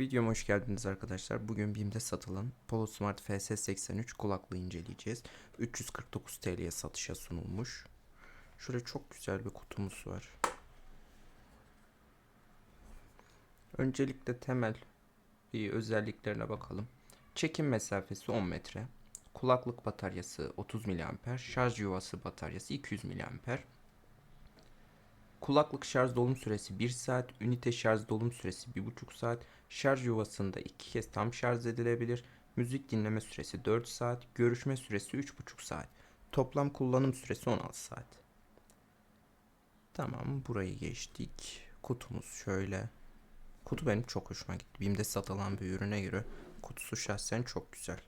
Videoma hoş geldiniz arkadaşlar. Bugün BİM'de satılan Polo Smart FS83 kulaklığı inceleyeceğiz. 349 TL'ye satışa sunulmuş. Şöyle çok güzel bir kutumuz var. Öncelikle temel bir özelliklerine bakalım. Çekim mesafesi 10 metre. Kulaklık bataryası 30 mAh. Şarj yuvası bataryası 200 mAh. Kulaklık şarj dolum süresi 1 saat, ünite şarj dolum süresi 1,5 saat, şarj yuvasında 2 kez tam şarj edilebilir, müzik dinleme süresi 4 saat, görüşme süresi 3,5 saat, toplam kullanım süresi 16 saat. Tamam burayı geçtik. Kutumuz şöyle. Kutu benim çok hoşuma gitti. BİM'de satılan bir ürüne göre kutusu şahsen çok güzel.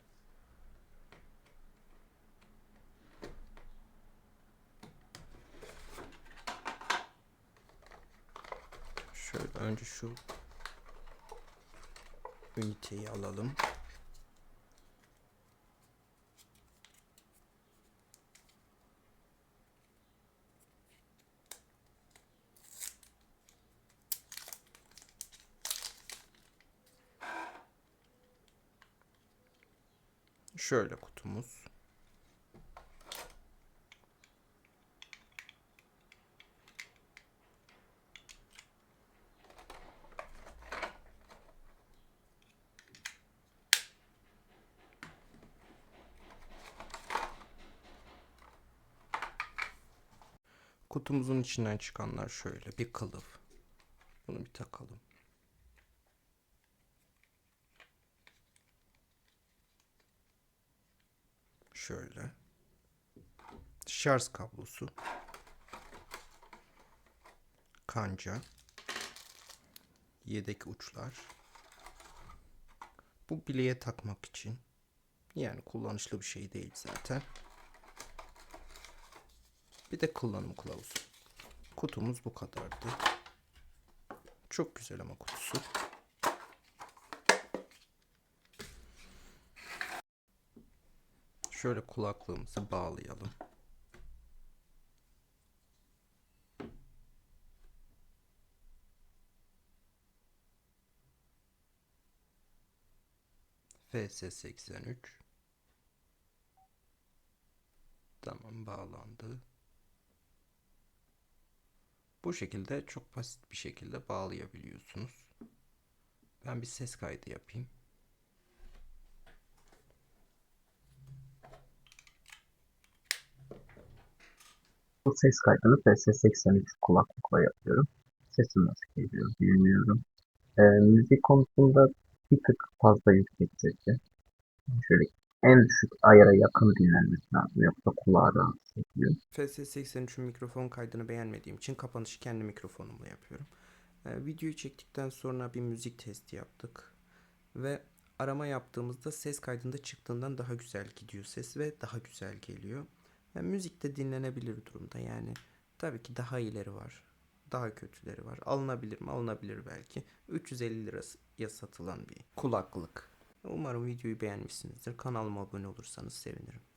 Şöyle önce şu üniteyi alalım. Şöyle kutumuz. Kutumuzun içinden çıkanlar şöyle bir kılıf. Bunu bir takalım. Şöyle. Şarj kablosu. Kanca. Yedek uçlar. Bu bileğe takmak için. Yani kullanışlı bir şey değil zaten. Bir de kullanım kılavuzu. Kutumuz bu kadardı. Çok güzel ama kutusu. Şöyle kulaklığımızı bağlayalım. FS83 Tamam bağlandı. Bu şekilde çok basit bir şekilde bağlayabiliyorsunuz. Ben bir ses kaydı yapayım. Bu ses kaydını PS83 kulaklıkla yapıyorum. Sesim nasıl geliyor bilmiyorum. Ee, müzik konusunda bir tık fazla yüksek sesli. Şöyle en düşük ayara yakın dinlenmesi lazım. Yoksa kulağı rahatsız ediyor. FS83'ün mikrofon kaydını beğenmediğim için kapanışı kendi mikrofonumla yapıyorum. Ee, videoyu çektikten sonra bir müzik testi yaptık. Ve arama yaptığımızda ses kaydında çıktığından daha güzel gidiyor ses ve daha güzel geliyor. Yani müzik de dinlenebilir durumda yani. Tabii ki daha iyileri var. Daha kötüleri var. Alınabilir mi? Alınabilir belki. 350 liraya satılan bir kulaklık. Umarım videoyu beğenmişsinizdir. Kanalıma abone olursanız sevinirim.